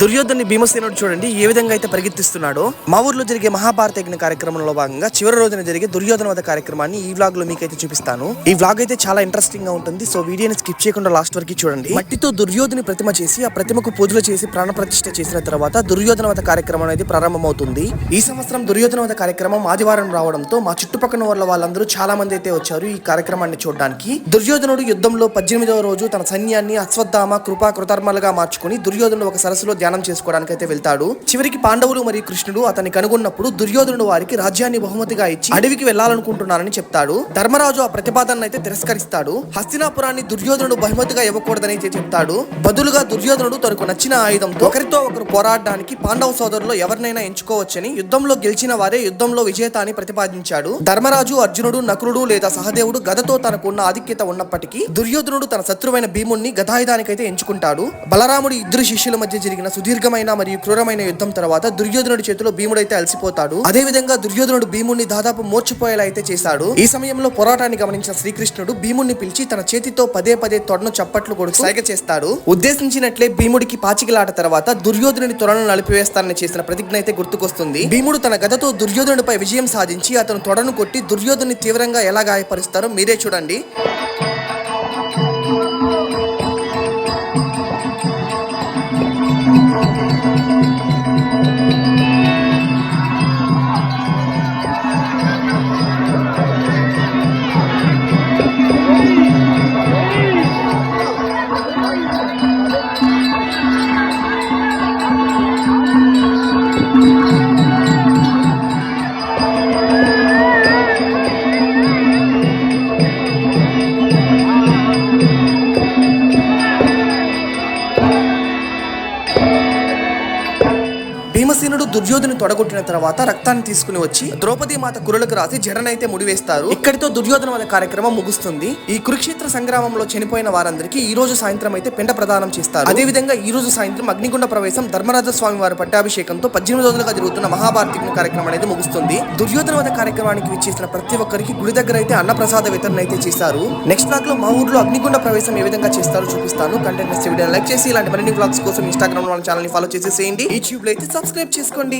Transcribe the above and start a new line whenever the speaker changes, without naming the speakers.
దుర్యోధన్ని భీమసేనుడు చూడండి ఏ విధంగా అయితే పరిగెత్తిస్తున్నాడో. మా ఊర్లో జరిగే మహాభారత యజ్ఞ కార్యక్రమంలో భాగంగా చివరి రోజున జరిగే దుర్యోధన వధ కార్యక్రమాన్ని ఈ వ్లాగ్లో మీకైతే చూపిస్తాను. ఈ వ్లాగ్ అయితే చాలా ఇంట్రెస్టింగ్గా ఉంటుంది సో వీడియోని స్కిప్ చేయకుండా లాస్ట్ వరకు చూడండి. మట్టితో దుర్యోధని ప్రతిమ చేసి ఆ ప్రతిమకు పూజలు చేసి ప్రాణప్రతిష్ఠ చేసిన తర్వాత దుర్యోధన వధ కార్యక్రమం అనేది ప్రారంభమవుతుంది. ఈ సంవత్సరం దుర్యోధన వధ కార్యక్రమం ఆదివారం రావడంతో మా చుట్టుపక్కల వాళ్ళ వాళ్ళందరూ చాలా మంది అయితే వచ్చారు ఈ కార్యక్రమాన్ని చూడడానికి. దుర్యోధనుడు యుద్ధంలో పద్దెనిమిదవ రోజు తన సైన్యాన్ని అశ్వత్థామ కృపా కృతర్మలుగా మార్చుకుని దుర్యోధనుడు ఒక సరస్సు సరస్సులో ధ్యానం చేసుకోవడానికి అయితే వెళ్తాడు. చివరికి పాండవులు మరియు కృష్ణుడు అతన్ని కనుగొన్నప్పుడు దుర్యోధనుడు వారికి రాజ్యాన్ని బహుమతిగా ఇచ్చి అడవికి వెళ్ళాలనుకుంటున్నానని చెప్తాడు. ధర్మరాజు ఆ ప్రతిపాదన అయితే తిరస్కరిస్తాడు. హస్తినాపురాన్ని దుర్యోధనుడు బహుమతిగా ఇవ్వకూడదని అయితే చెప్తాడు. బదులుగా దుర్యోధనుడు తనకు నచ్చిన ఆయుధంతో ఒకరితో ఒకరు పోరాడడానికి పాండవ సోదరులు ఎవరినైనా ఎంచుకోవచ్చని యుద్ధంలో గెలిచిన వారే యుద్ధంలో విజేత అని ప్రతిపాదించాడు. ధర్మరాజు అర్జునుడు నకులుడు లేదా సహదేవుడు గదతో తనకున్న ఆధిక్యత ఉన్నప్పటికీ దుర్యోధనుడు తన శత్రువైన భీముణ్ణి గదాయుధానికైతే ఎంచుకుంటాడు. బలరాముడు ఇద్దరు శిష్యుల మధ్య జరిగిన సుదీర్ఘమైన మరియు క్రూరమైన యుద్ధం తర్వాత దుర్యోధనుడి చేతిలో భీముడైతే అలసిపోతాడు. అదే విధంగా దుర్యోధనుడు భీముడిని దాదాపు మోర్చిపోయేలా అయితే చేశాడు. ఈ సమయంలో పోరాటాన్ని గమనించిన శ్రీకృష్ణుడు భీముడిని పిలిచి తన చేతితో పదే పదే తొడను చప్పట్లు కొడుకు సైగ చేస్తాడు. ఉద్దేశించినట్లే భీముడికి పాచికలాట తర్వాత దుర్యోధనుడి తొడను నలిపివేస్తానని చేసిన ప్రతిజ్ఞ అయితే గుర్తుకొస్తుంది. భీముడు తన గదతో దుర్యోధనుడిపై విజయం సాధించి అతను తొడను కొట్టి దుర్యోధుని తీవ్రంగా ఎలా గాయపరుస్తారో మీరే చూడండి. భీమసేనుడు దుర్యోధను తొడగొట్టిన తర్వాత రక్తాన్ని తీసుకుని వచ్చి ద్రౌపది మాత కురులకు రాసి జడనైతే ముడివేస్తారు. ఇక్కడితో దుర్యోధన వధ కార్యక్రమం ముగుస్తుంది. ఈ కురుక్షేత్ర సంగ్రామంలో చనిపోయిన వారందరికీ ఈ రోజు సాయంత్రం అయితే పిండ ప్రదానం చేస్తారు. అదే విధంగా ఈ రోజు సాయంత్రం అగ్నిగుండ ప్రవేశం ధర్మరాజ స్వామి వారి పట్టాభిషేకంతో పద్దెనిమిది రోజులుగా జరుగుతున్న మహాభారతి కార్యక్రమం అనేది ముగుస్తుంది. దుర్యోధన వద కార్యక్రమానికి విచ్చేసిన ప్రతి ఒక్కరికి గుడి దగ్గర అయితే అన్నప్రసాద వితరణ అయితే చేశారు. నెక్స్ట్ బ్లాగ్లో మా ఊర్లో అగ్నిగుండ ప్రవేశం ఏ విధంగా చేస్తారో చూపిస్తాను. కంటెంట్ నచ్చితే వీడియో లైక్ చేసి ఇలాంటి మరిన్ని బ్లాగ్స్ కోసం ఇన్స్టాగ్రామ్ ఛానల్ని ఫాలో చేసేసేయండి. యూట్యూబ్లో అయితే సబ్స్క్రైబ్ చేసుకోండి.